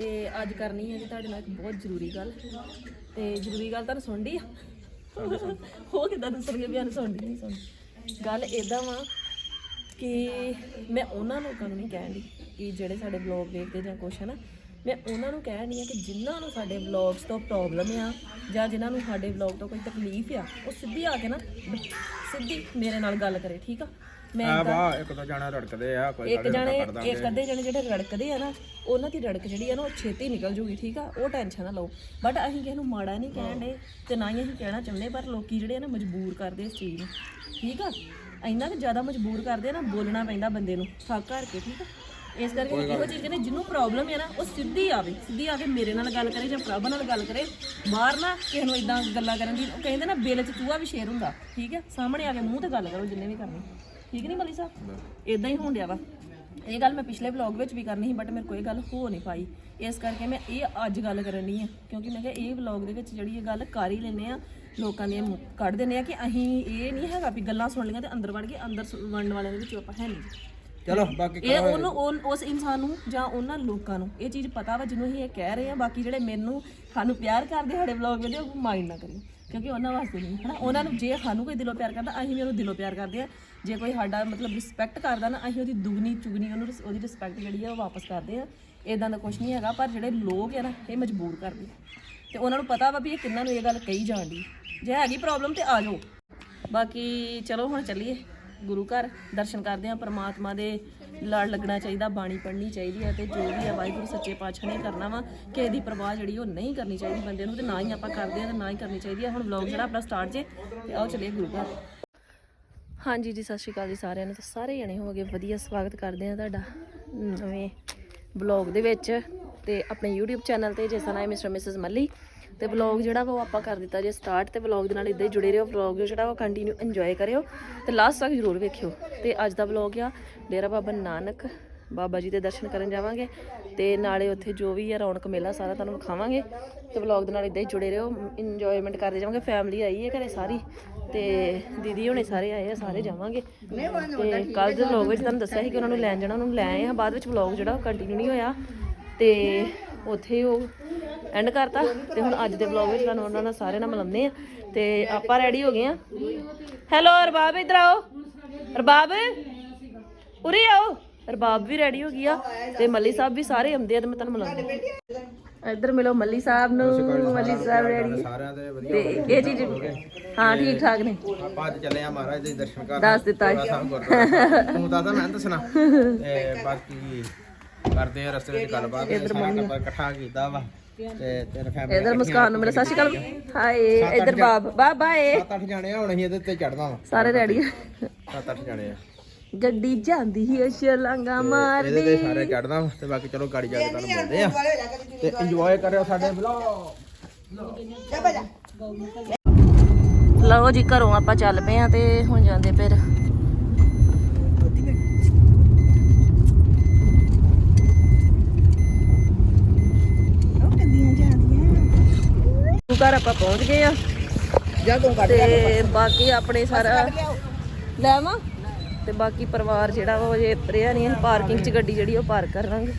ਤੇ ਅੱਜ ਕਰਨੀ ਹੈ ਜੀ ਤੁਹਾਡੇ ਨਾਲ ਇੱਕ ਬਹੁਤ ਜ਼ਰੂਰੀ ਗੱਲ। ਤੇ ਜ਼ਰੂਰੀ ਗੱਲ ਤੁਹਾਨੂੰ ਸੁਣਦੀ ਆ? ਹੋ ਕਿਦਾਂ ਦੱਸਣਗੇ ਵੀ ਸਾਨੂੰ ਸੁਣਦੀ ਨਹੀਂ ਸੁਣਦੀ। ਗੱਲ ਇਦਾਂ ਵਾ ਕਿ ਮੈਂ ਉਹਨਾਂ ਲੋਕਾਂ ਨੂੰ ਨਹੀਂ ਕਹਿਣ ਦੀ ਕਿ ਜਿਹੜੇ ਸਾਡੇ ਵਲੌਗ ਵੇਖਦੇ ਜਾਂ ਕੁਛ ਹੈ ਨਾ, ਮੈਂ ਉਹਨਾਂ ਨੂੰ ਕਹਿਣ ਦੀ ਆ ਕਿ ਜਿਨ੍ਹਾਂ ਨੂੰ ਸਾਡੇ ਵਲੌਗਸ ਤੋਂ ਪ੍ਰੋਬਲਮ ਆ ਜਾਂ ਜਿਨ੍ਹਾਂ ਨੂੰ ਸਾਡੇ ਵਲੌਗ ਤੋਂ ਕੋਈ ਤਕਲੀਫ ਆ, ਉਹ ਸਿੱਧੀ ਆ ਕੇ ਨਾ ਸਿੱਧੀ ਮੇਰੇ ਨਾਲ ਗੱਲ ਕਰੇ, ਠੀਕ ਆ? ਆ ਵਾ ਇੱਕ ਤਾਂ ਜਾਣਾ ਰੜਕਦੇ ਆ ਕੋਈ ਇੱਕ ਜਣੇ ਇੱਕ ਅੱਧੇ ਜਣੇ ਜਿਹੜੇ ਰੜਕਦੇ ਆ ਨਾ ਉਹਨਾਂ ਦੀ ਰੜਕ ਜਿਹੜੀ ਆ ਨਾ ਉਹ ਛੇਤੀ ਨਿਕਲ ਜੂਗੀ ਠੀਕ ਆ? ਉਹ ਟੈਨਸ਼ਨ ਨਾ ਲਓ। ਬਟ ਅਸੀਂ ਕਿਸੇ ਨੂੰ ਮਾੜਾ ਨਹੀਂ ਕਹਿਣ ਦੇ ਤੇ ਨਾ ਹੀ ਅਸੀਂ ਕਹਿਣਾ ਚਾਹੁੰਦੇ ਪਰ ਲੋਕੀ ਜਿਹੜੇ ਆ ਨਾ ਮਜਬੂਰ ਕਰਦੇ ਇਸ ਚੀਜ਼ ਨੂੰ। ਠੀਕ ਆ? ਇੰਨਾ ਕਿ ਜ਼ਿਆਦਾ ਮਜਬੂਰ ਕਰਦੇ ਆ ਨਾ ਬੋਲਣਾ ਪੈਂਦਾ ਬੰਦੇ ਨੂੰ ਥੱਕ ਕਰਕੇ ਠੀਕ ਆ? ਇਸ ਕਰਕੇ ਇਹੋ ਚੀਜ਼ ਕਹਿੰਦੇ ਜਿਹਨੂੰ ਪ੍ਰੋਬਲਮ ਹੈ ਨਾ ਉਹ ਸਿੱਧੀ ਆਵੇ ਸਿੱਧੀ ਆ ਕੇ ਮੇਰੇ ਨਾਲ ਗੱਲ ਕਰੇ ਜਾਂ ਪ੍ਰਭ ਨਾਲ ਗੱਲ ਕਰੇ। ਬਾਹਰ ਨਾ ਕਿਸੇ ਨੂੰ ਇਦਾਂ ਗੱਲਾਂ ਕਰਨ ਦੀ ਉਹ ਕਹਿੰਦੇ ਨਾ ਬਿੱਲ 'ਚ ਚੂਹਾ ਵੀ ਸ਼ੇਰ ਹੁੰਦਾ ਠੀਕ ਹੈ ਸਾਹਮਣੇ ਆ ਕੇ ਮੂੰਹ ਤੇ ਗੱਲ ਕਰੋ ਜਿੰਨੇ ਵੀ ਕਰਨੀ। ਠੀਕ ਨਹੀਂ ਮਲੀ ਸਾਹਿਬ? ਇਦਾਂ ਹੀ ਹੋਣ ਡਿਆ ਵਾ। ਇਹ ਗੱਲ ਮੈਂ ਪਿਛਲੇ ਵਲੌਗ ਵਿੱਚ ਵੀ ਕਰਨੀ ਸੀ ਬਟ ਮੇਰੇ ਕੋਲ ਇਹ ਗੱਲ ਹੋ ਨਹੀਂ ਪਾਈ। ਇਸ ਕਰਕੇ ਮੈਂ ਇਹ ਅੱਜ ਗੱਲ ਕਰਨੀ ਆ ਕਿਉਂਕਿ ਮੈਂ ਕਿਹਾ ਇਹ ਵਲੌਗ ਦੇ ਵਿੱਚ ਜਿਹੜੀ ਇਹ ਗੱਲ ਕਰ ਹੀ ਲੈਨੇ ਆ ਲੋਕਾਂ ਮੂੰਹ ਕੱਢ ਦਿੰਦੇ ਆ ਕਿ ਅਸੀਂ ਇਹ ਨਹੀਂ ਹੈਗਾ ਵੀ ਗੱਲਾਂ ਸੁਣ ਲਈਆਂ ਤੇ ਅੰਦਰ ਵੜ ਕੇ ਅੰਦਰ ਵੜਨ ਵਾਲਿਆਂ ਦੇ ਵਿੱਚ ਆਪਾਂ ਹੈ ਨਹੀਂ ਚਲੋ ਬਾਕੀ ਇਹ ਉਹਨੂੰ ਉਹ- ਉਸ ਇਨਸਾਨ ਨੂੰ ਜਾਂ ਉਹਨਾਂ ਲੋਕਾਂ ਨੂੰ ਇਹ ਚੀਜ਼ ਪਤਾ ਵਾ ਜਿਹਨੂੰ ਅਸੀਂ ਇਹ ਕਹਿ ਰਹੇ ਆ ਬਾਕੀ ਜਿਹੜੇ ਮੈਨੂੰ ਸਾਨੂੰ ਪਿਆਰ ਕਰਦੇ ਸਾਡੇ ਵਲੌਗ ਵੇਲੇ ਉਹ ਮਾਈਂਡ ਨਾ ਕਰਿਓ ਕਿਉਂਕਿ ਉਹਨਾਂ ਵਾਸਤੇ ਨਹੀਂ, ਹਨਾ? ਉਹਨਾਂ ਨੂੰ ਜੇ ਸਾਨੂੰ ਕੋਈ ਦਿਲੋਂ ਪਿਆਰ ਕਰਦਾ, ਅਸੀਂ ਵੀ ਉਹਨੂੰ ਦਿਲੋਂ ਪਿਆਰ ਕਰਦੇ ਆ ਜੇ ਕੋਈ ਸਾਡਾ ਮਤਲਬ ਰਿਸਪੈਕਟ ਕਰਦਾ ਨਾ, ਅਸੀਂ ਉਹਦੀ ਦੁਗਣੀ, ਚੁਗਣੀ, ਉਹਨੂੰ ਰਿਸ- ਉਹਦੀ ਰਿਸਪੈਕਟ ਜਿਹੜੀ ਆ, ਉਹ ਵਾਪਸ ਕਰਦੇ ਆ ਇਦਾਂ ਦਾ ਕੁਝ ਨਹੀਂ ਹੈਗਾ, ਪਰ ਜਿਹੜੇ ਲੋਕ ਆ ਨਾ, ਇਹ ਮਜਬੂਰ ਕਰਦੇ ਤੇ ਉਹਨਾਂ ਨੂੰ ਪਤਾ ਵਾ ਵੀ ਇਹ ਕਿੰਨਾਂ ਨੂੰ ਇਹ ਗੱਲ ਕਹੀ ਜਾਂਦੀ ਜੇ ਹੈਗੀ ਪ੍ਰੋਬਲਮ ਤੇ ਆ ਜਾਓ। ਬਾਕੀ ਚਲੋ, ਹੁਣ ਚੱਲੀਏ। ਗੁਰੂ ਘਰ ਦਰਸ਼ਨ ਕਰਦੇ ਆ ਪ੍ਰਮਾਤਮਾ ਦੇ ਲੜ ਲੱਗਣਾ ਚਾਹੀਦਾ, ਬਾਣੀ ਪੜ੍ਹਨੀ ਚਾਹੀਦੀ ਹੈ ਤੇ ਜੋ ਵੀ ਹੈ ਵਾਹਿਗੁਰੂ ਸੱਚੇ ਪਾਤਸ਼ਾਹ ਨੇ ਕਰਨਾ ਵਾ, ਕਿਸੇ ਦੀ ਪਰਵਾਹ ਜਿਹੜੀ ਉਹ ਨਹੀਂ ਕਰਨੀ ਚਾਹੀਦੀ ਬੰਦੇ ਨੂੰ ਤੇ ਨਾ ਹੀ ਆਪਾਂ ਕਰਦੇ ਆ ਤੇ ਨਾ ਹੀ ਕਰਨੀ ਚਾਹੀਦੀ ਹੈ। ਹੁਣ ਵਲੌਗ ਜਿਹੜਾ ਆਪਣਾ ਸਟਾਰਟ ਜੇ, ਤੇ ਆਓ ਚਲੇ ਗੁਰੂ ਘਰ। ਹਾਂਜੀ ਜੀ, ਸਤਿ ਸ਼੍ਰੀ ਅਕਾਲ ਜੀ ਸਾਰਿਆਂ ਨੂੰ। ਸਾਰੇ ਜਣੇ ਹੋਗੇ ਵਧੀਆ ਸਵਾਗਤ ਕਰਦੇ ਆ ਤੁਹਾਡਾ ਨਵੇਂ ਬਲੌਗ ਦੇ ਵਿੱਚ। ਤੇ ਆਪਣੇ YouTube ਚੈਨਲ ਤੇ, ਜਿਸ ਦਾ ਨਾਮ ਹੈ ਮਿਸਟਰ ਮਿਸਿਸ ਮੱਲੀ ਤੇ ਬਲੌਗ ਜਿਹੜਾ ਵਾ ਉਹ ਆਪਾਂ ਕਰ ਦਿੱਤਾ ਜੇ ਸਟਾਰਟ ਤੇ ਬਲੌਗ ਦੇ ਨਾਲ ਇਦਾਂ ਹੀ ਜੁੜੇ ਰਹੋ। ਬਲੌਗ ਜਿਹੜਾ ਉਹ ਕੰਟੀਨਿਊ ਇੰਜੋਏ ਕਰਿਓ ਤੇ ਲਾਸਟ ਤੱਕ ਜ਼ਰੂਰ ਵੇਖਿਓ। ਤੇ ਅੱਜ ਦਾ ਬਲੌਗ ਆ ਡੇਰਾ ਬਾਬਾ ਨਾਨਕ ਬਾਬਾ ਜੀ ਦੇ ਦਰਸ਼ਨ ਕਰਨ ਜਾਵਾਂਗੇ ਤੇ ਨਾਲੇ ਉੱਥੇ ਜੋ ਵੀ ਆ ਰੌਣਕ ਮੇਲਾ ਸਾਰਾ ਤੁਹਾਨੂੰ ਵਿਖਾਵਾਂਗੇ। ਤੇ ਵਲੌਗ ਦੇ ਨਾਲ ਇਦਾਂ ਹੀ ਜੁੜੇ ਰਹੋ ਇੰਜੋਇਮੈਂਟ ਕਰਦੇ ਜਾਵਾਂਗੇ। ਫੈਮਿਲੀ ਆਈ ਹੈ ਘਰੇ ਸਾਰੀ ਤੇ ਦੀਦੀ ਹੁਣੇ ਸਾਰੇ ਆਏ ਆ, ਸਾਰੇ ਜਾਵਾਂਗੇ। ਤੇ ਕੱਲ ਦੇ ਵਲੌਗ ਵਿੱਚ ਤੁਹਾਨੂੰ ਦੱਸਿਆ ਸੀ ਕਿ ਉਹਨਾਂ ਨੂੰ ਲੈਣ ਜਾਣਾ, ਉਹਨਾਂ ਨੂੰ ਲੈ ਆਏ ਆ। ਬਾਅਦ ਵਿੱਚ ਵਲੌਗ ਜਿਹੜਾ ਕੰਟੀਨਿਊ ਨਹੀਂ ਹੋਇਆ। ਤੇ ਉੱਥੇ ਉਹ ਐਂਡ ਕਰਤਾ ਤੇ ਹੁਣ ਅੱਜ ਦੇ ਵਲੌਗ ਵਿੱਚ ਤੁਹਾਨੂੰ ਉਹਨਾਂ ਨਾਲ ਸਾਰਿਆਂ ਨਾਲ ਮਿਲਾਉਂਦੇ ਆ ਤੇ ਆਪਾਂ ਰੈਡੀ ਹੋ ਗਏ ਆ ਹੈਲੋ ਅਰਬਾਬ ਇਧਰ ਆਓ। ਅਰਬਾਬ ਉਰੇ ਆਓ। ਰਬਾਬ ਵੀ ਰੈਡੀ ਹੋ ਗਈ ਆ ਤੇ ਮੱਲੀ ਸਾਹਿਬ ਵੀ ਸਾਰੇ ਆਉਂਦੇ ਆ ਤੇ ਮੈਂ ਤੁਹਾਨੂੰ ਮਿਲਾਉਂਦੀ ਇੱਧਰ ਮਿਲੋ ਮੱਲੀ ਸਾਹਿਬ ਨੂੰ ਮੱਲੀ ਸਾਹਿਬ ਰੈਡੀ ਸਾਰਿਆਂ ਦੇ ਵਧੀਆ ਤੇ ਇਹ ਚੀਜ਼ ਹਾਂ ਠੀਕ ਠਾਕ ਨੇ। ਆਪਾਂ ਅੱਜ ਚੱਲੇ ਆ ਮਹਾਰਾਜ ਦੇ ਦਰਸ਼ਨ ਕਰਨ। ਦੱਸ ਦਿੱਤਾ। ਤੂੰ ਦੱਸਦਾ ਮੈਂ ਦੱਸਣਾ ਤੇ ਬਾਕੀ ਕਰਦੇ ਆ ਰਸਤੇ ਵਿੱਚ ਗੱਲਬਾਤ ਸਾਰਾ ਟੱਬਰ ਇਕੱਠਾ ਕੀਤਾ ਵਾ ਤੇ ਤੇਰੇ ਫੈਮਿਲੀ ਇੱਧਰ ਮੁਸਕਾਨ ਨੂੰ ਮੇਰੇ ਸਤਿ ਸ਼੍ਰੀ ਅਕਾਲ। ਹਾਏ ਇੱਧਰ ਬਾਬ ਬਾਏ ਸੱਤ ਅੱਠ ਜਾਣੇ ਆ ਹੁਣ ਅਸੀਂ ਇਹਦੇ ਤੇ ਚੜਨਾ ਵਾ। ਸਾਰੇ ਰੈਡੀ ਸੱਤ ਅੱਠ ਜਾਣੇ ਆ। ਗੱਡੀ ਜਾਂਦੀ ਹੈ ਮਾਰ ਇਹਦੇ ਤੇ ਸਾਰੇ ਚੜਨਾ ਤੇ ਬਾਕੀ ਚਲੋ ਗਾੜੀ ਜਾ ਕੇ ਤੁਹਾਨੂੰ ਮਿਲਦੇ ਆ। ਤੇ ਇੰਜੋਏ ਕਰਿਓ ਸਾਡੇ ਵਲੌਗ ਲਓ ਜੀ ਘਰੋਂ ਆਪਾਂ ਚੱਲ ਪਏ ਆ ਤੇ ਹੁਣ ਜਾਂਦੇ ਫਿਰ। ਘਰ ਆਪਾਂ ਪਹੁੰਚ ਗਏ ਆ। ਜਾ ਤੂੰ ਤੇ ਬਾਕੀ ਆਪਣੇ ਸਾਰਾ ਲੈ ਆਵਾਂ? ਤੇ ਬਾਕੀ ਪਰਿਵਾਰ ਜਿਹੜਾ ਉਹ ਜੇ ਉਤਰਿਆ ਨਹੀਂ ਪਾਰਕਿੰਗ 'ਚ ਗੱਡੀ ਜਿਹੜੀ ਉਹ ਪਾਰਕ ਕਰਾਂਗੇ।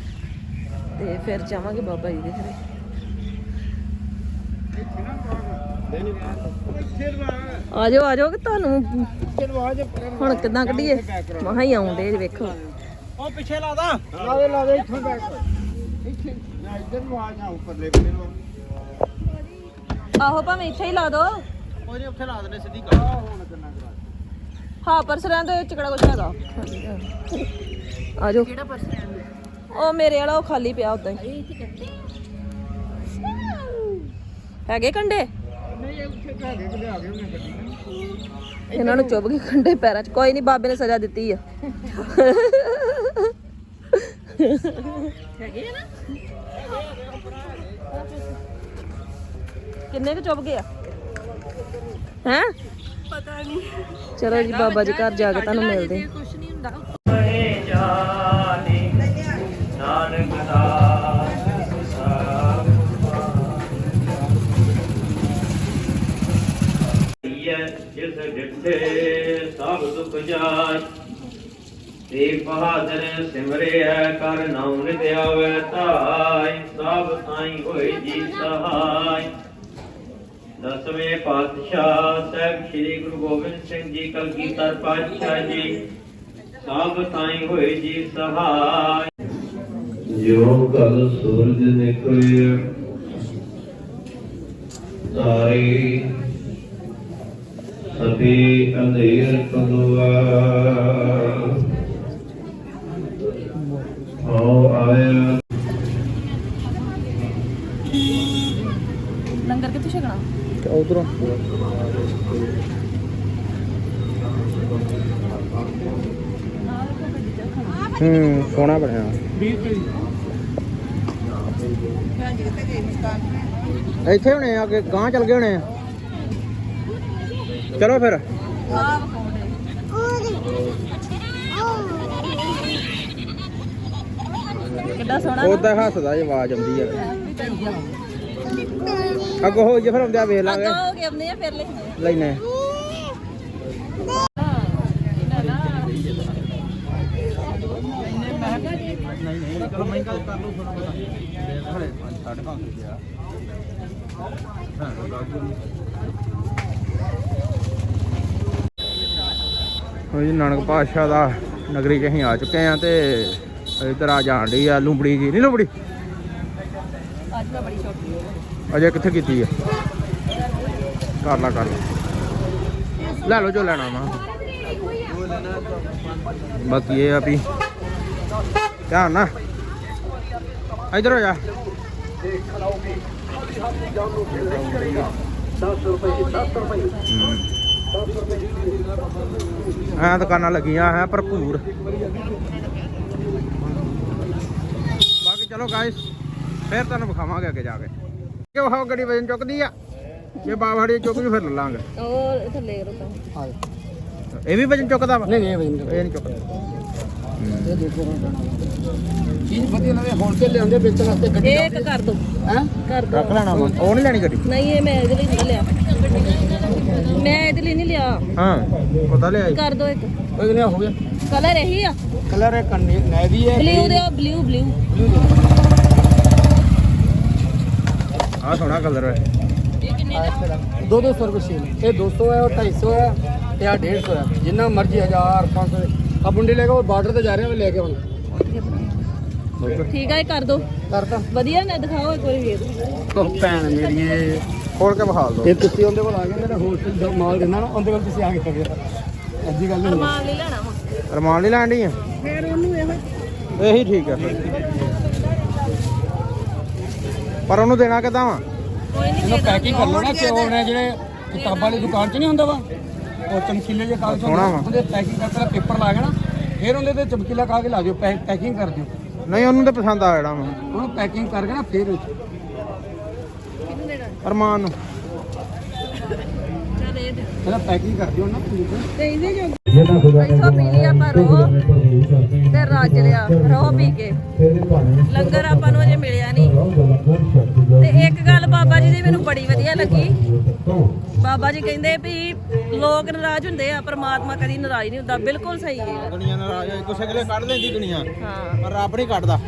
ਤੇ ਫਿਰ ਜਾਵਾਂਗੇ ਬਾਬਾ ਜੀ ਦੇ ਘਰੇ। ਆ ਜਾਓ ਆ ਜਾਓ ਕਿ ਤੁਹਾਨੂੰ? ਹੁਣ ਕਿੱਦਾਂ ਕੱਢੀਏ? ਮਹਾ ਹੀ ਆਉਂਦੇ ਵੇਖੋ। ਉਹ ਪਿੱਛੇ ਲਾ ਦਾ। ਲਾ ਦੇ ਲਾ ਦੇ ਇੱਥੋਂ ਬੈਕ। ਇੱਥੇ। ਨਾ ਇੱਧਰ ਨੂੰ ਆ ਜਾ ਉੱਪਰਲੇ ਬੰਨੇ ਨੂੰ। ਆਹੋ ਭਾਵੇਂ ਇੱਥੇ ਹੀ ਲਾ ਦੋ। ਉਹਨੇ ਉੱਥੇ ਲਾ ਦੇਣੇ ਸਿੱਧੀ ਕਰ ਹੁਣ ਕਿੰਨਾ ਕਰਾ ਹਾਂ ਪਰਸ ਰਹਿਣ ਦੇ ਵਿੱਚ ਕਿਹੜਾ ਕੁਛ ਹੈਗਾ। ਆ ਜਾਓ ਕਿਹੜਾ ਪਰਸ ਉਹ ਮੇਰੇ ਵਾਲਾ ਉਹ ਖਾਲੀ ਪਿਆ ਉਦਾਂ ਹੀ। ਹੈਗੇ ਕੰਡੇ? ਨਹੀਂ ਉੱਥੇ ਤਾਂ ਹੈਗੇ ਕਿ ਆ ਗਏ ਉਹਨੇ ਗੱਡੀ ਇਹਨਾਂ ਨੂੰ ਚੁੱਭ ਗਈ ਕੰਡੇ ਪੈਰਾਂ 'ਚ। ਕੋਈ ਨਹੀਂ ਬਾਬੇ ਨੇ ਸਜ਼ਾ ਦਿੱਤੀ ਆ। ਹੈਗੇ ਨਾ? ਕਿੰਨੇ ਕੁ ਚੁੱਭ ਗਏ ਆ? ਹੈ? ਪਤਾ ਨਹੀਂ ਚਲੋ ਜੀ ਬਾਬਾ ਜੀ ਘਰ ਜਾ ਕੇ ਤੁਹਾਨੂੰ ਮਿਲਦੇ। ਕੁਝ ਨਹੀਂ ਹੁੰਦਾ। ਨਾਨਕ ਦਾਸ ਜਿਸ ਡਿਠੇ ਸਭ ਦੁਖ ਜਾਤ ਤੇ ਬਹਾਦਰ ਸਿਮਰਿਆ ਕਰ ਨਾਮ ਨਿਤ ਆਵੇ ਧਾਇ ਸਭ ਸਾਈਂ ਹੋਏ ਜੀ ਸਹਾਈ। ਦਸਵੇਂ ਪਾਤਸ਼ਾਹ ਸਾਹਿਬ ਸ੍ਰੀ ਗੁਰੂ ਗੋਬਿੰਦ ਸਿੰਘ ਜੀ ਕਲਗੀਧਰ ਪਾਤਸ਼ਾਹ ਜੀ। ਸਭ ਸਾਈਂ ਹੋਏ ਜੀ ਸਹਾਈ। ਜੋ ਕਲ ਸੂਰਜ ਨਿਕਲਿਆ ਤਾਰੇ ਸਭੀ ਅੰਧੇਰ ਕਲਵਾ ਹੋ ਆਇਆ ਲੰਗਰ ਕਿੱਥੇ ਛਕਣਾ ਉਧਰੋਂ ਹੂੰ ਸੋਹਣਾ ਬਣਿਆ 20 ਇੱਥੇ ਹੋਣੇ ਆ ਕਿ ਗਾਂ ਚੱਲ ਗਏ ਹੋਣੇ ਆ ਚਲੋ ਫਿਰ ਆਹ ਕੋਡੇ ਕਿੱਡਾ ਸੋਹਣਾ ਉਹਦਾ ਹੱਸਦਾ ਜੇ ਆਵਾਜ਼ ਆਉਂਦੀ ਆ ਅੱਗੋਂ ਹੋ ਜੇ ਫਿਰ ਆਉਂਦਿਆ ਵੇਖ ਲਾਂਗੇ। ਅੱਗਾ ਹੋ ਕੇ ਆਉਂਦੇ ਆ ਫਿਰ ਆ ਚਲੋ ਮਹਿੰਗਾ ਕਰ ਲਓ ਥੋੜਾ 5.5 ਗਿਆ ਹਾਂ ਜੀ ਨਾਨਕ ਪਾਤਸ਼ਾਹ ਦਾ ਨਗਰੀ 'ਚ ਅਸੀਂ ਆ ਚੁੱਕੇ ਆ ਤੇ ਇਧਰ ਆ ਜਾਣ ਡਈ ਆ ਲੂੰਬੜੀ ਜੀ ਨਹੀਂ ਲੂੰਬੜੀ? ਅੱਜ ਮੈਂ ਬੜੀ ਸ਼ੌਕੀ ਅਜੇ ਕਿੱਥੇ ਕੀਤੀ ਹੈ ਕਰ ਲਾ ਕਰ ਲਾ। ਲੈ ਲਓ ਜੋ ਲੈਣਾ ਵਾ। ਬਾਕੀ ਇਹ ਆ ਵੀ ਧਿਆਨ ਨਾ ਇਧਰ ਹੋ ਜਾ। ਆ ਦੁਕਾਨਾਂ ਲੱਗੀਆਂ ਹੈ ਭਰਪੂਰ। ਬਾਕੀ ਚਲੋ ਗਾਇਸ ਫੇਰ ਤੁਹਾਨੂੰ ਵਿਖਾਵਾਂਗੇ ਅੱਗੇ ਜਾ ਕੇ। ਕਿ ਉਹ ਗੱਡੀ ਵਜਨ ਚੁੱਕਦੀ ਆ? ਜੇ ਬਾਵਾੜੀ ਚੁੱਕ ਜੂ ਫਿਰ ਲੈ ਲਾਂਗੇ। ਉਹ ਥੱਲੇ ਰੁਕਾ ਇਹ ਵੀ ਵਜਨ ਚੁੱਕਦਾ ਵਾ? ਨਹੀਂ ਨਹੀਂ ਵਜਨ ਇਹ ਨਹੀਂ ਚੁੱਕਦਾ। ਇਹ ਦੇਖੋ ਚੀਜ਼ ਵਧੀਆ ਨਵੇਂ ਹੋਲਸੇਲ ਲਿਆਉਂਦੇ ਵੇਚਣ ਵਾਸਤੇ ਗੱਡੀ ਇੱਕ ਕਰ ਦੋ। ਹੈ? ਕਰ ਦੋ। ਰੱਖ ਲੈਣਾ ਉਹ ਨਹੀਂ ਲੈਣੀ ਗੱਡੀ? ਨਹੀਂ ਇਹ ਮੈਂ ਇਹਦੇ ਲਈ ਨਹੀਂ ਲਿਆ। ਮੈਂ ਇਹਦੇ ਲਈ ਨਹੀਂ ਲਿਆ। ਹਾਂ ਪਤਾ ਲਿਆ ਕਰ ਦੋ ਇੱਕ। ਕੋਈ ਨਹੀਂ ਹੋ ਗਿਆ। ਕਲਰ ਇਹੀ ਆ। ਕਲਰ ਹੈ ਕੰਨੇ ਨੈਵੀ ਹੈ ਬਲੂ ਦੇ ਬਲੂ ਬਲੂ ਆ ਸੋਹਣਾ ਕਲਰ ਹੈ। ਇਹ ਕਿੰਨੇ ਦਾ ਦੋ ਦੋ ਸੌ ਰੁਪਏ ਸੀਲ ਇਹ 200 ਹੈ ਉਹ 250 ਹੈ ਤੇ ਆ 150 ਹੈ। ਜਿੰਨਾ ਮਰਜ਼ੀ 1000 500 ਆ ਮੁੰਡੇ ਲੈ ਕੇ ਉਹ ਬਾਰਡਰ ਤੇ ਜਾ ਰਹੇ ਆ ਲੈ ਕੇ ਹੁਣ ਠੀਕ ਆ ਇਹ ਕਰ ਦੋ। ਕਰਤਾ। ਵਧੀਆ ਨਾ ਦਿਖਾਓ ਇੱਕ ਵਾਰੀ ਵੇਖ ਉਹ ਭੈਣ ਮੇਰੀ ਇਹ ਖੋਲ ਕੇ ਵਿਖਾ ਦਿਓ। ਇਹ ਤੁਸੀਂ ਉਹਦੇ ਕੋਲ ਆ ਗਏ ਮੇਰਾ ਹੋਲਸੇਲ ਦਾ ਮਾਲ ਦਿੰਦਾ ਨਾ ਉਹਦੇ ਕੋਲ ਤੁਸੀਂ ਆ ਕੇ ਕਰਿਆ ਅੱਜੀ ਗੱਲ ਨਹੀਂ ਅਰਮਾਨ ਲਈ ਲੈਣਾ ਵਾ। ਰਮਾਨ ਨਹੀਂ ਲੈਣ ਦੀ ਆ? ਫਿਰ ਉਹਨੂੰ ਇਹੋ ਇਹੀ ਠੀਕ ਆ। ਫਿਰ ਪਰ ਉਹਨੂੰ ਦੇਣਾ ਕਿਦਾਂ ਵਾ? ਕੋਈ ਨਹੀਂ ਇਹਨੂੰ ਪੈਕਿੰਗ ਕਰ ਲਓ ਨਾ ਕਿ ਉਹਨੇ ਜਿਹੜੇ ਕਿਤਾਬਾਂ ਵਾਲੀ ਦੁਕਾਨ 'ਚ ਨਹੀਂ ਹੁੰਦਾ ਵਾ? ਉਹ ਚਮਕੀਲੇ ਜਿਹੇ ਕਾਗਜ਼ ਸੋਹਣਾ ਵਾ। ਉਹਦੇ ਪੈਕਿੰਗ ਕਰਕੇ ਪੇਪਰ ਲਾ ਕੇ ਨਾ ਫਿਰ ਉਹਦੇ ਤੇ ਚਮਕੀਲਾ ਕਾਗਜ਼ ਲਾ ਦਿਓ ਪੈਕਿੰਗ ਕਰ ਦਿਓ। ਨਹੀਂ ਉਹਨੂੰ ਤਾਂ ਪਸੰਦ ਆ ਜਾਣਾ ਵਾ। ਉਹਨੂੰ ਪੈਕਿੰਗ ਕਰਕੇ ਨਾ ਫਿਰ ਵਿੱਚ। ਕਿਹਨੂੰ ਦੇਣਾ? ਅਰਮਾਨ ਨੂੰ। ਚੱਲ ਇਹ ਦੇ। ਇਹਦਾ ਪੈਕਿੰਗ ਕਰ ਦਿਓ ਨਾ ਪੂਰੀ ਤੇ। ਇਹਦੇ ਜੋ। ਪੈਸਾ ਪੀ ਲਿਆ ਪਰ ਉਹ ਤੇ ਰੱਜ ਲਿਆ ਰੋ ਪੀ ਕੇ। ਲੰਗਰ ਆਪਾਂ ਨੂੰ ਅਜੇ ਮਿਲਿਆ ਨਹੀਂ। ਤੇ ਇੱਕ ਗੱਲ ਬਾਬਾ ਜੀ ਦੀ ਮੈਨੂੰ ਬੜੀ ਵਧੀਆ ਲੱਗੀ। ਬਾਬਾ ਜੀ ਕਹਿੰਦੇ ਵੀ ਲੋਕ ਨਾਰਾਜ਼ ਹੁੰਦੇ ਆ ਪਰਮਾਤਮਾ ਕਦੀ ਨਾਰਾਜ਼ ਨਹੀਂ ਹੁੰਦਾ ਬਿਲਕੁਲ ਸਹੀ ਹੈ। ਦੁਨੀਆ ਨਾਰਾਜ਼ ਹੋਈ ਕਿਸੇ ਗਲੇ ਕੱਢ ਲੈਂਦੀ ਦੁਨੀਆ ਹਾਂ। ਪਰ ਰੱਬ ਨਹੀਂ ਕੱਢਦਾ।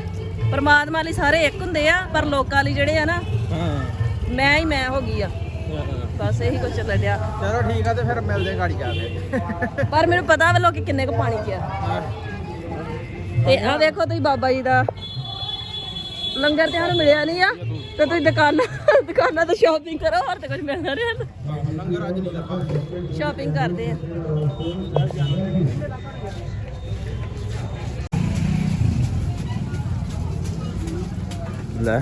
ਪਰਮਾਤਮਾ ਲਈ ਸਾਰੇ ਇੱਕ ਹੁੰਦੇ ਆ ਪਰ ਲੋਕਾਂ ਲਈ ਜਿਹੜੇ ਆ ਨਾ ਹਾਂ। ਮੈਂ ਹੀ ਮੈਂ ਹੋ ਗਈ ਆ। ਬਸ ਇਹੀ ਕੁਝ ਚੱਲ ਰਿਹਾ ਚਲੋ ਠੀਕ ਆ ਤੇ ਫਿਰ ਮਿਲਦੇ ਗਾੜੀ ਜਾ ਕੇ। ਪਰ ਮੈਨੂੰ ਪਤਾ ਵਾ ਲੋਕੀ ਕਿੰਨੇ ਕੁ ਪਾਣੀ ਪਿਆ ਤੇ ਆ ਵੇਖੋ ਤੁਸੀਂ ਬਾਬਾ ਜੀ ਦਾ ਲੰਗਰ ਤੇ ਸਾਨੂੰ ਮਿਲਿਆ ਨਹੀਂ ਆ ਤੇ ਤੁਸੀਂ ਦੁਕਾਨਾਂ ਦੁਕਾਨਾਂ ਤੋਂ ਸ਼ਾਪਿੰਗ ਕਰੋ ਹੋਰ ਤੇ ਕੁਝ ਮਿਲਦਾ ਨਹੀਂ ਲੰਗਰ ਅੱਜ ਨਹੀਂ ਲੱਗਾ ਸ਼ਾਪਿੰਗ ਕਰਦੇ ਆ ਲੈ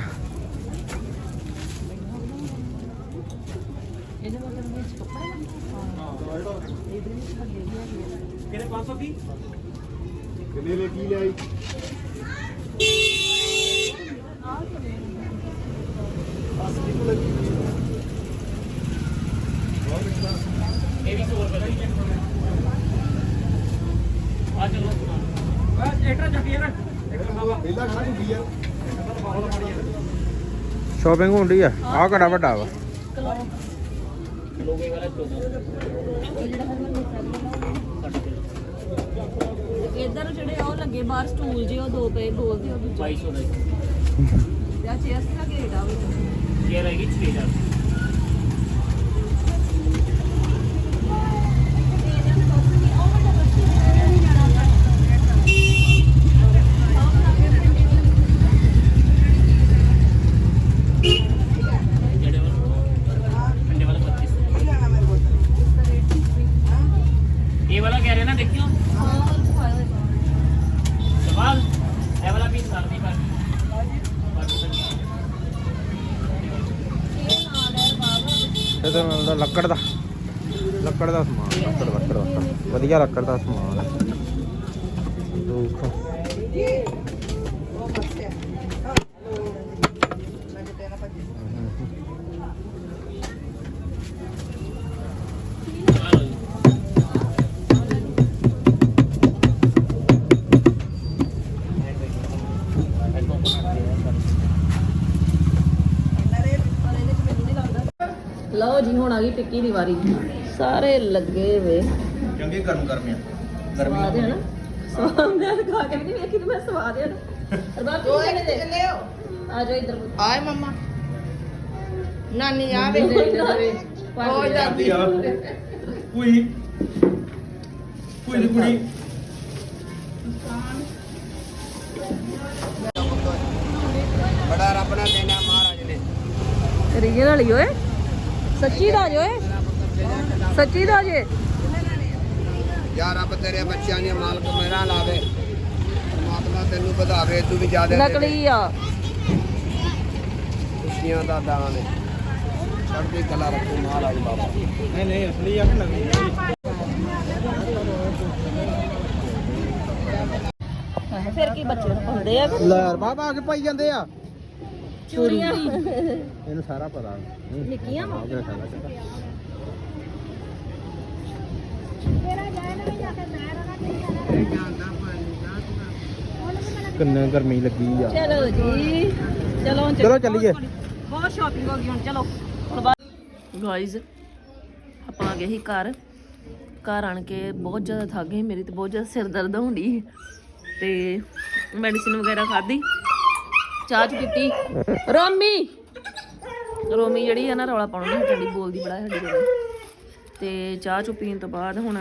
ਸ਼ਾਪਿੰਗ ਹੁੰਦੀ ਆ। ਆਹ ਕਿਹੜਾ ਵੱਡਾ ਵਾ? ਇਧਰ ਜਿਹੜੇ ਉਹ ਲੱਗੇ ਬਾਹਰ ਸਟੂਲ ਜੇ ਉਹ ਦੋ ਪਏ ਬੋਲਦੇ ਉਹ ਦੂਜਾ 2200 ਜਾਂ ਚੇਸ ਦਾ ਗੇਟ ਆ ਵੀ ਇਹ ਰਹੇਗੀ 6000 ਜਿਹੜੇ 10000 ਆਕੜ ਦਾ ਸਮਾਨ ਹੈ। ਦੇਖੋ। ਲਓ ਜੀ, ਹੁਣ ਆ ਗਈ ਟਿੱਕੀ ਦੀ ਵਾਰੀ। ਸਾਰੇ ਲੱਗੇ ਵੇ। ਚੰਗੀ ਗਰਮ ਗਰਮੀਆਂ ਸਵਾਦ ਹੈ ਨਾ? ਸਵਾਦ ਹੈ ਖਾ ਕੇ ਵੀ ਨਹੀਂ ਵੇਖੀ ਤੇ ਮੈਂ ਸਵਾਦ ਹੈ ਨਾ। ਅਰਬਾਬ ਤੂੰ ਕਿਹਨੇ ਦੇ ਆ ਜਾਓ ਇੱਧਰ ਆਏ ਮਮਾ। ਨਾਨੀ ਆ ਵੇ ਹੋ ਜਾਂਦੀ ਕੋਈ ਕੋਈ ਕੁੜੀ। ਬੜਾ ਰੱਬ ਦੇਣਾ ਮਹਾਰਾਜ ਨੇ। ਓਏ। ਸੱਚੀ ਦਾ ਓਏ। ਸੱਚੀ ਦਾ ਜੇ। ਯਾ ਰੱਬ ਤੇਰੇ ਬੱਚਿਆਂ ਦੀ ਮਾਲਕ ਮੇਰਾ ਲਾਵੇ। ਪਰਮਾਤਮਾ ਤੈਨੂੰ ਵਧਾਵੇ ਤੂੰ ਵੀ ਜ਼ਿਆਦਾ ਨਕਲੀ ਆ। ਖੁਸ਼ੀਆਂ ਦਾ ਦਾਨ ਹੈ। ਚੜ੍ਹਦੀ ਕਲਾ ਰੱਖੋ ਮਹਾਰਾਜ ਬਾਬਾ। ਨਹੀਂ ਨਹੀਂ ਅਸਲੀ ਆ ਕਿ ਨਕਲੀ ਫਿਰ ਕੀ ਬੱਚੇ ਨੂੰ ਪਾਉਂਦੇ ਆ ਲੈ ਬਾਬਾ ਆ ਕੇ ਪਾਈ ਜਾਂਦੇ ਆ। ਚੂੜੀਆਂ। ਹੀ ਇਹਨੂੰ ਸਾਰਾ ਪਤਾ। ਨਿੱਕੀਆਂ ਕਿੰਨੇ ਗਰਮੀ ਲੱਗੀ ਆ। ਚਲੋ ਜੀ ਚਲੋ ਹੁਣ ਚਲੋ ਚੱਲੀਏ। ਬਹੁਤ ਸ਼ਾਪਿੰਗ ਹੋ ਗਈ ਹੁਣ ਚਲੋ। ਹੁਣ ਬਾਅਦ ਗਾਇਜ਼ ਆਪਾਂ ਆ ਗਏ ਸੀ ਘਰ। ਘਰ ਆਣ ਕੇ ਬਹੁਤ ਜ਼ਿਆਦਾ ਥੱਕ ਗਏ ਮੇਰੀ ਤੇ ਬਹੁਤ ਜ਼ਿਆਦਾ ਸਿਰ ਦਰਦ ਹੁੰਦੀ ਤੇ ਮੈਡੀਸਿਨ ਵਗੈਰਾ ਖਾਧੀ ਚਾਹ ਚ ਪੀਤੀ। ਰੋਮੀ! ਰੋਮੀ ਜਿਹੜੀ ਆ ਨਾ ਰੌਲਾ ਪਾਉਣ ਦੀ ਹਟੜੀ ਬੋਲਦੀ ਬੜਾ ਹੈ ਸਾਡੀ ਰੋਮੀ। ਤੇ ਚਾਹ ਚੁ ਪੀਣ ਤੋਂ ਬਾਅਦ ਹੁਣ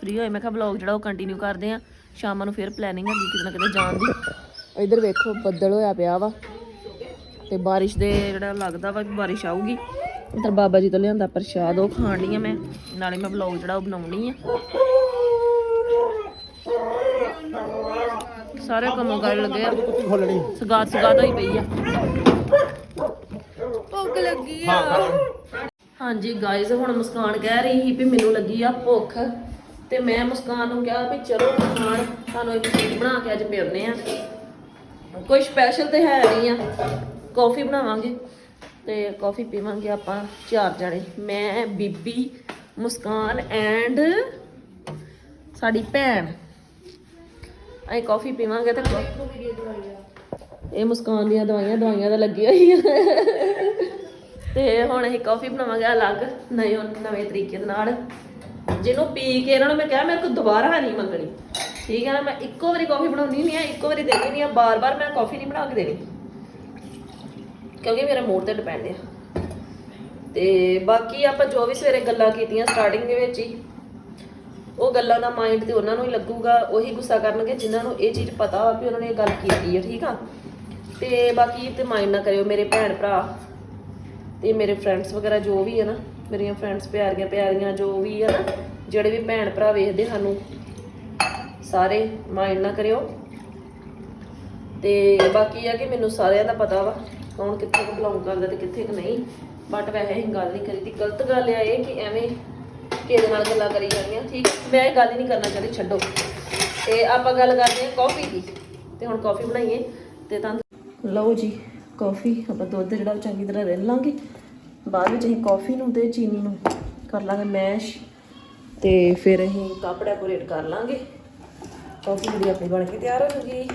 ਫ੍ਰੀ ਹੋਏ ਮੈਂ ਕਿਹਾ ਵਲੌਗ ਜਿਹੜਾ ਉਹ ਕੰਟੀਨਿਊ ਕਰਦੇ ਆ। ਸ਼ਾਮਾਂ ਨੂੰ ਫਿਰ ਪਲੈਨਿੰਗ ਹੈਗੀ ਕਿਤੇ ਨਾ ਕਿਤੇ ਜਾਣ ਦੀ। ਇਧਰ ਵੇਖੋ ਬੱਦਲ ਹੋਇਆ ਪਿਆ ਵਾ ਤੇ ਬਾਰਿਸ਼ ਦੇ ਜਿਹੜਾ ਲੱਗਦਾ ਵਾ ਕਿ ਬਾਰਿਸ਼ ਆਊਗੀ। ਇਧਰ ਬਾਬਾ ਜੀ ਤੋਂ ਲਿਆਂਦਾ ਪ੍ਰਸ਼ਾਦ ਉਹ ਖਾਣ ਲਈ ਆ ਮੈਂ। ਨਾਲੇ ਮੈਂ ਵਲੌਗ ਜਿਹੜਾ ਉਹ ਬਣਾਉਣੀ ਆ। ਸਾਰੇ ਕੰਮ ਕਰਨ ਲੱਗੇ ਆ। ਖੋਲਣੀ ਸਗਾਤ ਸਗਾਤ ਹੋਈ ਪਈ ਆ। ਭੁੱਖ ਲੱਗੀ ਆ। ਹਾਂਜੀ ਗਾਇਜ਼ ਹੁਣ ਮੁਸਕਾਨ ਕਹਿ ਰਹੀ ਸੀ ਵੀ ਮੈਨੂੰ ਲੱਗੀ ਆ ਭੁੱਖ। ਤੇ ਮੈਂ ਮੁਸਕਾਨ ਨੂੰ ਕਿਹਾ ਵੀ ਚਲੋ ਖਾਣ ਤੁਹਾਨੂੰ ਇੱਕ ਚੀਜ਼ ਬਣਾ ਕੇ ਅੱਜ ਪਿਆਉਂਦੇ ਆ ਕੋਈ ਸਪੈਸ਼ਲ ਤੇ ਹੈ ਨਹੀਂ ਆ। ਕਾਫੀ ਬਣਾਵਾਂਗੇ ਤੇ ਕਾਫੀ ਪੀਵਾਂਗੇ ਆਪਾਂ ਚਾਰ ਜਣੇ। ਮੈਂ ਬੀਬੀ ਮੁਸਕਾਨ ਐਂਡ ਸਾਡੀ ਭੈਣ। ਅਸੀਂ ਕਾਫੀ ਪੀਵਾਂਗੇ ਤੇ ਇਹ ਮੁਸਕਾਨ ਦੀਆਂ ਦਵਾਈਆਂ ਦਵਾਈਆਂ ਦਾ ਲੱਗੀ ਹੋਈ ਆ। ਤੇ ਹੁਣ ਅਸੀਂ ਕਾਫੀ ਬਣਾਵਾਂਗੇ ਅਲੱਗ ਨਵੇਂ ਨਵੇਂ ਤਰੀਕੇ ਦੇ ਨਾਲ। ਜਿਹਨੂੰ ਪੀ ਕੇ ਇਹਨਾਂ ਨੂੰ ਮੈਂ ਕਿਹਾ ਮੇਰੇ ਕੋਲ ਦੁਬਾਰਾ ਨਹੀਂ ਮੰਗਣੀ। ਠੀਕ ਹੈ ਨਾ, ਮੈਂ ਇੱਕੋ ਵਾਰੀ ਕਾਫੀ ਬਣਾਉਣੀ ਨਹੀਂ ਆ ਇੱਕੋ ਵਾਰੀ ਦੇਣੀ ਨਹੀਂ ਆ ਬਾਰ-ਬਾਰ ਮੈਂ ਕਾਫੀ ਨਹੀਂ ਬਣਾ ਕੇ ਦੇਣੀ। ਕਿਉਂਕਿ ਮੇਰੇ ਮੂਡ ਤੇ ਡਿਪੈਂਡ ਆ। ਤੇ ਬਾਕੀ ਆਪਾਂ ਜੋ ਵੀ ਸਵੇਰੇ ਗੱਲਾਂ ਕੀਤੀਆਂ ਸਟਾਰਟਿੰਗ ਦੇ ਵਿੱਚ ਹੀ, ਉਹ ਗੱਲਾਂ ਦਾ ਮਾਈਂਡ ਤੇ ਉਹਨਾਂ ਨੂੰ ਹੀ ਲੱਗੂਗਾ, ਉਹੀ ਗੁੱਸਾ ਕਰਨਗੇ ਜਿਨ੍ਹਾਂ ਨੂੰ ਇਹ ਚੀਜ਼ ਪਤਾ ਵਾ ਵੀ ਉਹਨਾਂ ਨੇ ਇਹ ਗੱਲ ਕੀਤੀ ਹੈ ਠੀਕ ਆ? ਤੇ ਬਾਕੀ ਤੇ ਮਾਈਂਡ ਨਾ ਕਰਿਓ ਮੇਰੇ ਭੈਣ ਭਰਾ ਤੇ ਮੇਰੇ ਫਰੈਂਡਸ ਵਗੈਰਾ ਜੋ ਵੀ ਹੈ ਨਾ ਮੇਰੀਆਂ ਫਰੈਂਡਸ ਪਿਆਰੀਆਂ ਪਿਆਰੀਆਂ ਜੋ ਵੀ ਆ ਨਾ ਜਿਹੜੇ ਵੀ ਭੈਣ ਭਰਾ ਵੇਖਦੇ ਸਾਨੂੰ, ਸਾਰੇ ਮਾਈਂਡ ਨਾ ਕਰਿਓ। ਤੇ ਬਾਕੀ ਆ ਕਿ ਮੈਨੂੰ ਸਾਰਿਆਂ ਦਾ ਪਤਾ ਵਾ, ਕੌਣ ਕਿੱਥੇ ਕੁ ਬਿਲੋਂਗ ਕਰਦਾ ਤੇ ਕਿੱਥੇ ਕੁ ਨਹੀਂ। ਬਟ ਵੈਸੇ ਅਸੀਂ ਗੱਲ ਨਹੀਂ ਕਰੀ ਦੀ ਗਲਤ ਗੱਲ ਆ ਇਹ ਕਿ ਐਵੇਂ ਕਿਸੇ ਨਾਲ ਗੱਲਾਂ ਕਰੀ ਜਾਂਦੀਆਂ, ਠੀਕ? ਮੈਂ ਇਹ ਗੱਲ ਹੀ ਨਹੀਂ ਕਰਨਾ ਚਾਹਦੀ, ਛੱਡੋ। ਤੇ ਆਪਾਂ ਗੱਲ ਕਰਦੇ ਹਾਂ ਕਾਫੀ ਦੀ, ਤੇ ਹੁਣ ਕਾਫੀ ਬਣਾਈਏ, ਤੇ ਤਾਂ ਲਓ ਜੀ ਕਾਫੀ ਆਪਾਂ ਦੁੱਧ ਜਿਹੜਾ ਉਹ ਚੰਗੀ ਤਰ੍ਹਾਂ ਰਿੰਨ ਲਾਂਗੇ। ਬਾਅਦ ਵਿੱਚ ਅਸੀਂ ਕਾਫੀ ਨੂੰ ਤੇ ਚੀਨੀ ਨੂੰ ਕਰ ਲਾਂਗੇ ਮੈਸ਼ ਤੇ ਫਿਰ ਅਸੀਂ ਕੱਪ ਡੈਕੋਰੇਟ ਕਰ ਲਾਂਗੇ। ਕਾਫੀ ਜਿਹੜੀ ਆਪਣੀ ਬਣ ਕੇ ਤਿਆਰ ਹੋ ਜੂਗੀ।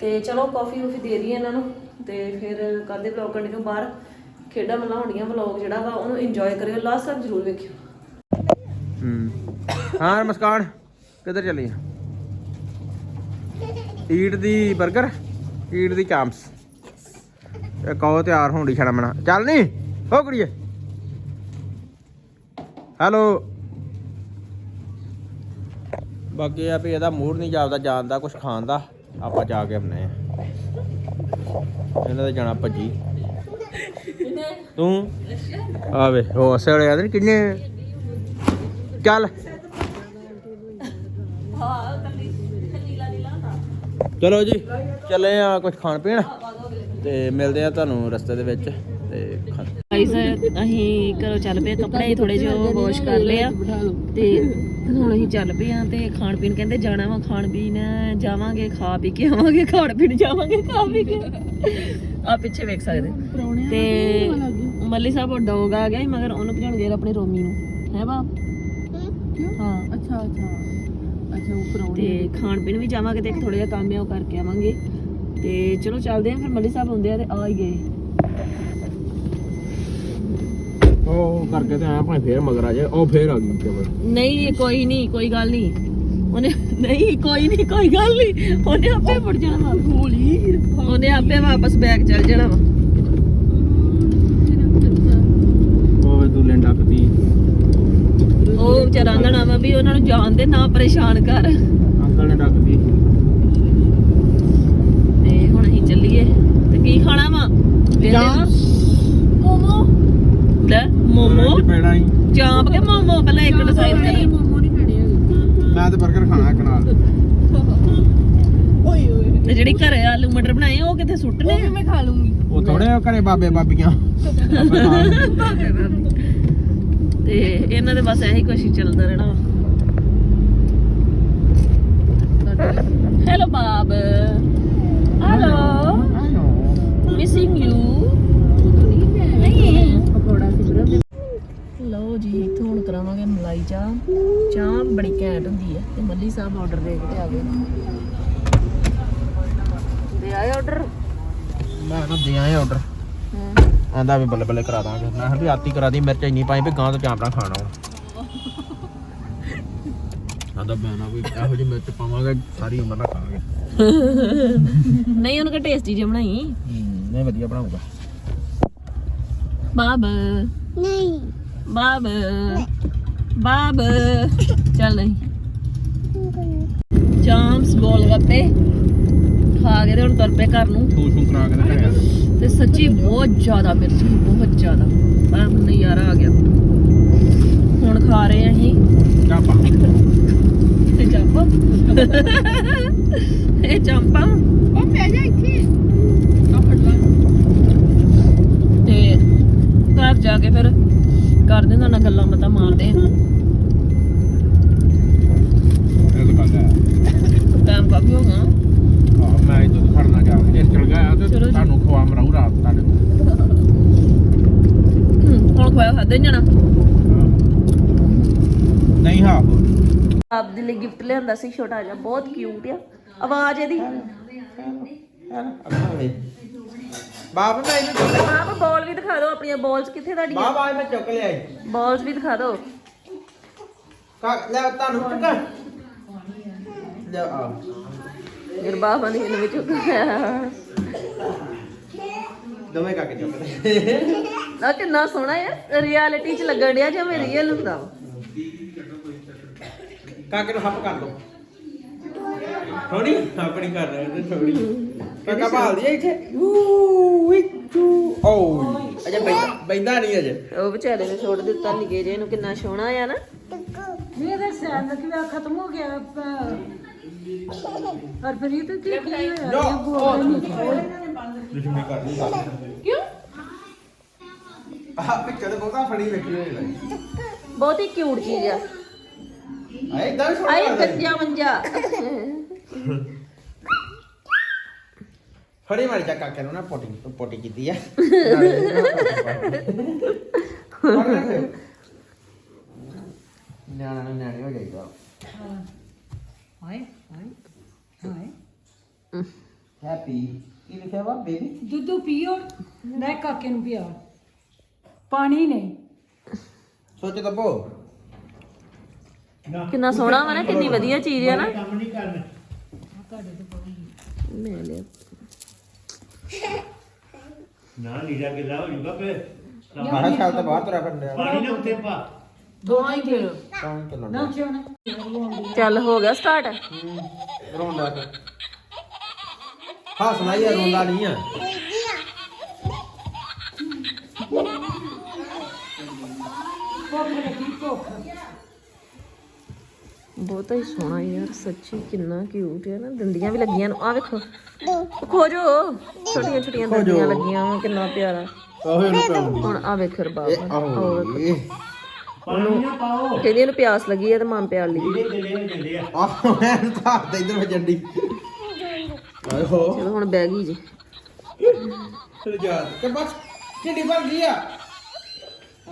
ਤੇ ਚਲੋ ਕਾਫੀ ਉਫੀ ਦੇ ਦਈਏ ਇਹਨਾਂ ਨੂੰ ਤੇ ਫਿਰ ਕਰਦੇ ਵਲੌਗ ਕੰਟੀਨਿਊ ਬਾਹਰ। ਖੇਡਾਂ ਮਲਾ ਹੋਣੀਆਂ ਵਲੌਗ ਜਿਹੜਾ ਵਾ ਉਹਨੂੰ ਇੰਜੋਏ ਕਰਿਓ ਲਾਸਟ ਤੱਕ ਜ਼ਰੂਰ ਵੇਖਿਓ। ਹੂੰ। ਹਾਂ ਮੁਸਕਾਨ ਕਿੱਧਰ ਚੱਲੀ ਈਟ ਦੀ 버ਗਰ ਈਟ ਦੀ ਚਾਂਪਸ ਇਹ ਕਹੋ ਤਿਆਰ ਹੋਣ ਦੀ ਸ਼ਰਮਣਾ ਚੱਲ ਨੀ। ਹੋ ਕੁੜੀਏ। ਹੈਲੋ। ਬਾਕੀ ਆ ਵੀ ਇਹਦਾ ਮੂਡ ਨਹੀਂ ਜਾਪਦਾ, ਜਾਣ ਦਾ ਕੁਝ ਖਾਣ ਦਾ। ਆਪਾਂ ਜਾ ਕੇ ਆਉਨੇ ਆ। ਇਹਨਾਂ ਦੇ ਜਾਣਾ ਭੱਜੀ। ਤੂੰ? ਆਵੇ ਉਹ ਅਸੇ ਵਾਲੇ ਆਦਨ ਕਿੰਨੇ? ਚੱਲ। ਚਲੋ ਜੀ, ਚੱਲੇ ਆ ਕੁਝ ਖਾਣ ਪੀਣ। ਤੇ ਮਿਲਦੇ ਆ ਤੁਹਾਨੂੰ ਰਸਤੇ ਦੇ ਵਿੱਚ। ਗਾਈਸ ਅਸੀਂ ਘਰੋਂ ਚੱਲ ਪਏ ਕੱਪੜੇ ਥੋੜੇ ਜਿਹਾ ਵਾਸ਼ ਕਰ ਲਏ ਆ। ਤੇ ਹੁਣ ਅਸੀਂ ਚੱਲ ਪਏ ਆ ਤੇ ਖਾਣ ਪੀਣ ਕਹਿੰਦੇ ਜਾਣਾ ਵਾ ਖਾਣ ਪੀਣ ਜਾਵਾਂਗੇ ਖਾ ਪੀ ਕੇ ਆਵਾਂਗੇ ਖਾਣ ਪੀਣ ਜਾਵਾਂਗੇ ਖਾ ਪੀ ਕੇ। ਆ ਪਿੱਛੇ ਵੇਖ ਸਕਦੇ। ਤੇ ਮੱਲੀ ਸਾਹਿਬ ਉਹ ਡੌਗ ਆ ਗਿਆ ਮਗਰ ਉਹਨੂੰ ਭਜਾਉਣ ਗਏ ਆਪਣੇ ਰੋਮੀ ਨੂੰ। ਹੈ ਬਾ ਹਾਂ। ਅੱਛਾ ਅੱਛਾ। ਤੇ ਖਾਣ ਪੀਣ ਵੀ ਜਾਵਾਂਗੇ ਤੇ ਥੋੜਾ ਜਿਹਾ ਕੰਮ ਹੈ ਉਹ ਕਰਕੇ ਆਵਾਂਗੇ। ਤੇ ਚਲੋ ਚੱਲਦੇ ਆਂ ਫਿਰ ਮੱਲੀ ਸਾਹਿਬ ਹੁੰਦੇ ਆ ਤੇ ਆ ਹੀ ਗਏ। ਉਹ ਕਰਕੇ ਤੇ ਆਇਆ ਭਾਵੇਂ ਫੇਰ ਮਗਰ ਆ ਜਾਏ ਉਹ ਫੇਰ ਆ ਗਈ ਕਬਰ ਨਹੀਂ ਕੋਈ ਨਹੀਂ ਕੋਈ ਗੱਲ ਨਹੀਂ। ਉਹਨੇ ਨਹੀਂ ਕੋਈ ਨਹੀਂ ਕੋਈ ਗੱਲ ਨਹੀਂ। ਉਹਨੇ ਆਪੇ ਮੁੜ ਜਾਣਾ। ਵਾ ਗੋਲੀ ਉਹਨੇ ਆਪੇ ਵਾਪਸ ਬੈਗ ਚੱਲ ਜਾਣਾ ਵਾ। ਉਹ ਤੂੰ ਲੈਂਡਾ ਕਤੀ ਉਹ ਵਿਚਾਰਾ ਆਂਦਣਾ ਵਾ ਵੀ ਉਹਨਾਂ ਨੂੰ ਜਾਣ ਦੇ ਨਾ ਪਰੇਸ਼ਾਨ ਕਰ। ਅੰਕਲ ਨੇ ਡੱਕਦੀ ਤੇ ਹੁਣ ਅਸੀਂ ਚੱਲੀਏ। ਤੇ ਕੀ ਖਾਣਾ ਵਾ? ਲੈ ਮੋਮੋ। ਪੈਣਾ ਹੀ ਚਾਂਪ ਕੇ ਮੋਮੋ ਪਹਿਲਾਂ ਇੱਕ ਡਿਸਾਈਡ ਕਰ ਮੋਮੋ ਨਹੀਂ ਖਾਣੇ ਮੈਂ ਤੇ 버ਗਰ ਖਾਣਾ ਇੱਕ ਨਾਲ। ਤੇ ਜਿਹੜੀ ਘਰੇ ਆਲੂ ਮਟਰ ਬਣਾਏ ਉਹ ਕਿੱਥੇ ਸੁੱਟਨੇ ਆ? ਮੈਂ ਖਾ ਲੂੰਗੀ। ਉਹ ਥੋੜੇ ਘਰੇ ਬਾਬੇ ਬਾਬੀਆਂ। ਤੇ ਇਹਨਾਂ ਦੇ ਬਸ ਇਹੀ ਕੁਛ ਹੀ ਚੱਲਦਾ ਰਹਿਣਾ। ਵਾ ਹੈਲੋ ਬਾਬ ਹੈਲੋ ਮਿਸਿੰਗ ਯੂ ਨਹੀਂ ਪਕੌੜਾ ਸੀ ਬਰੋ ਲਓ ਜੀ ਇੱਥੋਂ ਹੁਣ ਕਰਾਵਾਂਗੇ ਮਲਾਈ ਚਾਹ। ਚਾਹ ਬੜੀ ਘੈਂਟ ਹੁੰਦੀ ਹੈ ਤੇ ਮੱਲੀ ਸਾਹਿਬ ਆਰਡਰ ਦੇ ਕੇ ਆ ਗਏ। ਤੇ ਆਏ ਆਰਡਰ ਮੈਂ ਨਾ ਦਿਆਂ ਇਹ ਆਰਡਰ ਆਂਦਾ ਵੀ ਬੱਲੇ ਬੱਲੇ ਕਰਾ ਦਾਂਗੇ। ਮੈਂ ਕਿਹਾ ਵੀ ਆਤੀ ਕਰਾ ਦੀ ਮਿਰਚ ਇੰਨੀ ਪਾਈ ਵੀ ਗਾਂ ਤੋਂ ਚਾਂਪੜਾ ਖਾਣਾ ਆਂਦਾ ਮੈਂ ਨਾ ਵੀ ਇਹੋ ਜਿਹੀ ਮਿਰਚ ਪਾਵਾਂਗੇ ਸਾਰੀ ਉਮਰ ਨਾ ਖਾਵਾਂਗੇ। ਨਹੀਂ ਉਹਨੂੰ ਕਿ ਟੇਸਟੀ ਜਿਹਾ ਬਣਾਈ। ਨਹੀਂ ਵਧੀਆ ਬਣਾਊਗਾ। ਬਾਬ। ਨਹੀਂ। ਬਾਬ। ਬਾਬ। ਚੱਲ ਨਹੀਂ। ਚਾਂਪਸ ਗੋਲ ਗੱਪੇ। ਖਾ ਕੇ ਤੇ ਹੁਣ ਤੁਰ ਪਏ ਘਰ ਨੂੰ। ਤੂੰ ਤੂੰ ਕਰਾ ਕੇ ਤੇ ਘਰੇ ਤੇ ਸੱਚੀ ਬਹੁਤ ਜ਼ਿਆਦਾ ਮਿਰਚ ਬਹੁਤ ਜ਼ਿਆਦਾ। ਪਰ ਨਜ਼ਾਰਾ ਆ ਗਿਆ। ਹੁਣ ਖਾ ਰਹੇ ਹਾਂ ਅਸੀਂ। ਚਾਪਾ। ਇਹ ਚਾਂਪਾ। ਇਹ ਚਾਂਪਾ। ਉਹ ਪੈ ਜਾ ਇੱਥੇ। ਆ ਫੜ ਲੈ। ਤੇ ਘਰ ਜਾ ਕੇ ਫਿਰ ਕਰਦੇ ਨਾਲ ਗੱਲਾਂ ਬਾਤਾਂ ਮਾਰਦੇ ਆ ਇਹ ਗੱਲ ਹੈ ਟਾਈਮ ਕਾਫੀ ਹੋ ਗਿਆ ਹਾਂ ਮੈਂ ਜਦੋਂ ਖੜਨਾ ਜਾ ਜੇ ਚਲ ਗਿਆ ਤੇ ਚਲੋ ਜੀ। ਤੁਹਾਨੂੰ ਖਵਾ ਮਰਾਉ ਰਾਤ ਤੁਹਾਡੇ ਕੋਲ ਹਮ, ਹੁਣ ਖਵਾਇਆ ਖਾਦੇ ਜਾਣਾ ਨਹੀਂ ਹਾਂ ਆਪ ਦੇ ਲਈ ਗਿਫਟ ਲਿਆਂਦਾ ਸੀ ਛੋਟਾ ਜਿਹਾ ਬਹੁਤ ਕਿਊਟ ਆ ਆਵਾਜ਼ ਇਹਦੀ ਬਾਪ ਮੈਂ ਇਹਨੂੰ ਆਪ ਬਾਲ ਵੀ ਦਿਖਾ ਦਿਓ ਆਪਣੀਆਂ ਬਾਲਸ ਕਿੱਥੇ ਤੁਹਾਡੀਆਂ? ਬਾਪ ਆਏ ਮੈਂ ਚੁੱਕ ਲਿਆਈ। ਬਾਲਸ ਵੀ ਦਿਖਾ ਦਿਓ। ਕਾ ਲੈ ਤੁਹਾਨੂੰ ਚੁੱਕ। ਲੈ ਆ ਗੁਰਬਾਬਾ ਨੇ ਇਹਨੂੰ ਵਿੱਚ ਦੋਵੇਂ ਕਾਕੇ ਚੁੱਕ ਲੈ ਆ ਕਿੰਨਾ ਸੋਹਣਾ ਆ। ਰਿਐਲਿਟੀ ਚ ਲੱਗਣ ਡਿਆ ਜਿਵੇਂ ਰੀਅਲ ਹੁੰਦਾ ਵਾ? ਕਾਕੇ ਨੂੰ ਹੱਪ ਕਰ ਦੋ ਥੋੜੀ ਆਪਣੀ ਕਰ ਰਹੇ ਤੇ ਥੋੜੀ ਕਾਕਾ ਭਾਲ ਦੀ ਇੱਥੇ? ਊ ਵਿਚੂ ਓ ਅਜੇ ਬੈਠਾ ਨਹੀਂ ਅਜੇ। ਉਹ ਵਿਚਾਰੇ ਨੇ ਛੋੜ ਦਿੱਤਾ ਨਿੱਕੇ ਜੇ ਨੂੰ ਕਿੰਨਾ ਸੋਹਣਾ ਆ ਨਾ। ਮੇਰੇ ਸਿਆਣ ਕਿਵੇਂ ਖਤਮ ਹੋ ਗਿਆ ਪਰ ਫਰੀਦ ਕੀ ਕੀ ਹੋਇਆ? ਨੋ ਦੁਸ਼ਮਣੀ ਕਰ ਲਈ ਕਿਉਂ? ਆਹ ਪਿੱਛੇ ਤੇ ਬਹੁਤਾ ਫੜੀ ਵੇਖੀ ਹੋਈ ਲੱਗੀ ਬਹੁਤ ਹੀ ਕਿਊਟ ਚੀਜ਼ ਆ। ਆਏ ਗੰਜਾ ਮੰਜਾ। ਨੂੰ ਨਾ ਪੋਟੀ ਪੋਟੀ ਕੀਤੀ ਆ। ਨਿਆਣਾ ਨੂੰ ਨਿਆਣੇ ਹੋ ਜਾਈਦਾ। ਹਾਏ ਹਾਏ ਹਾਏ। ਹੈਪੀ ਕੀ ਲਿਖਿਆ ਵਾ ਬੇਬੀ? ਦੁੱਧ ਪੀਓ ਲੈ ਕਾਕੇ ਨੂੰ ਪਿਆ ਪਾਣੀ ਨਹੀਂ ਸੋਚ ਦੱਬੋ। ਕਿੰਨਾ ਸੋਹਣਾ ਵਾ ਨਾ ਕਿੰਨੀ ਵਧੀਆ ਚੀਜ਼ ਆ ਨਾ। ਮੈਂ ਲਿਆ। ਨਾ ਨੀਰਾ ਗਿੱਲਾ ਹੋ ਜੂਗਾ ਫੇ ਮਾਰਾ ਸਾਲ ਤੋਂ ਬਾਅਦ ਤੁਰਿਆ ਫਿਰਦਾ ਪਾਣੀ ਨਾ ਉੱਤੇ ਪਾ। ਦੋ ਹੀ ਫਿਰ। ਕੌਣ ਚੱਲਣ ਨਾ ਕਿਉਂ ਨਾ? ਚੱਲ ਹੋ ਗਿਆ ਸਟਾਰਟ ਰੋਂਦਾ ਤੇ ਹੀ ਆ ਰੋਂਦਾ ਨਹੀਂ ਆ। ਬਹੁਤਾ ਹੀ ਸੋਹਣਾ ਯਾਰ ਸੱਚੀ ਕਿੰਨਾ ਕਿਊਟ ਹੈ ਨਾ ਦੰਦੀਆਂ ਵੀ ਲੱਗੀਆਂ ਨੂੰ। ਆ ਵੇਖੋ ਖੋਜੋ ਛੋਟੀਆਂ ਛੋਟੀਆਂ ਦੰਦੀਆਂ ਲੱਗੀਆਂ ਵਾ ਕਿੰਨਾ ਪਿਆਰਾ। ਉਹ ਇਹਨੂੰ ਪਾਉਂਦੀ ਹੁਣ ਆ ਵੇਖ ਰਬਾਬ। ਆਹੋ ਇਹ ਪਾਣੀ ਨਾ ਪਾਓ ਕਹਿੰਦੀ ਇਹਨੂੰ ਪਿਆਸ ਲੱਗੀ ਹੈ ਤੇ ਮਾਂ ਪਿਆਲ ਲਈ। ਆਹ ਮੈਂ ਤਾਂ ਆਹੋ ਚਲੋ ਹੁਣ ਬਹਿ ਗਈ ਜੀ। ਚਲ ਜਾ। ਤੇ ਬਸ ਢਿੱਡੀ ਬਣ ਗਈ ਆ।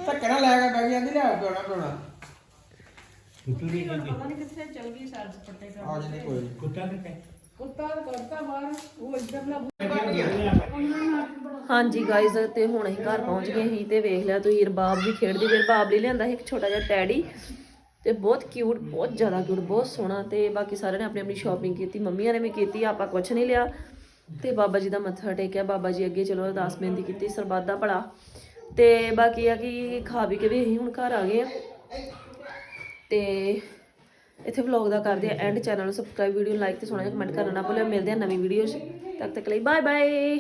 ਧੱਕਣਾ ਲੈ ਕੇ ਬੈ ਜਾਂਦੀ ਲੈ ਪਿਉਣਾ ਪਿਉਣਾ। ਕੁੱਤੂ ਨਹੀਂ ਜਾਂਦੀ ਆ ਜਾਂਦੀ ਕੋਈ ਨੀ। ਕੁੱਤਾ ਕਿੱਥੇ? ਕੁੱਤਾ ਕਰਤਾ ਬਾਹਰ ਉਹ ਇੱਧਰ ਲਾ ਹਾਂਜੀ ਗਾਇਜ਼ ਤੇ ਹੁਣ ਅਸੀਂ ਘਰ ਪਹੁੰਚ ਗਏ ਸੀ ਤੇ ਵੇਖ ਲਿਆ ਤੁਸੀਂ ਰਬਾਬ ਵੀ ਖੇਡਦੀ ਫਿਰ ਰਬਾਬ ਲਈ ਲਿਆਂਦਾ ਸੀ ਇੱਕ ਛੋਟਾ ਜਿਹਾ ਟੈਡੀ ਤੇ ਬਹੁਤ ਕਿਊਟ ਬਹੁਤ ਜ਼ਿਆਦਾ ਕਿਊਟ ਬਹੁਤ ਸੋਹਣਾ। ਤੇ ਬਾਕੀ ਸਾਰਿਆਂ ਨੇ ਆਪਣੀ ਆਪਣੀ ਸ਼ਾਪਿੰਗ ਕੀਤੀ ਮੰਮੀਆਂ ਨੇ ਵੀ ਕੀਤੀ ਆਪਾਂ ਕੁਝ ਨਹੀਂ ਲਿਆ। ਤੇ ਬਾਬਾ ਜੀ ਦਾ ਮੱਥਾ ਟੇਕਿਆ ਬਾਬਾ ਜੀ ਅੱਗੇ ਚਲੋ ਅਰਦਾਸ ਬੇਨਤੀ ਕੀਤੀ ਸਰਬੱਤ ਦਾ ਭਲਾ। ਤੇ ਬਾਕੀ ਆ ਕਿ ਖਾ ਪੀ ਕੇ ਵੀ ਅਸੀਂ ਹੁਣ ਘਰ ਆ ਗਏ ਆ। ਤੇ ਇੱਥੇ ਵਲੌਗ ਦਾ ਕਰਦੇ ਆ ਐਂਡ ਚੈਨਲ ਨੂੰ ਸਬਸਕ੍ਰਾਈਬ ਵੀਡੀਓ ਲਾਈਕ ਤੇ ਸੋਹਣਾ ਜਿਹਾ ਕਮੈਂਟ ਕਰਨਾ ਨਾ ਭੁੱਲਿਓ। ਮਿਲਦੇ ਆ ਨਵੀਂ ਵੀਡੀਓ 'ਚ। ਤਦ ਤੱਕ ਲਈ ਬਾਏ ਬਾਏ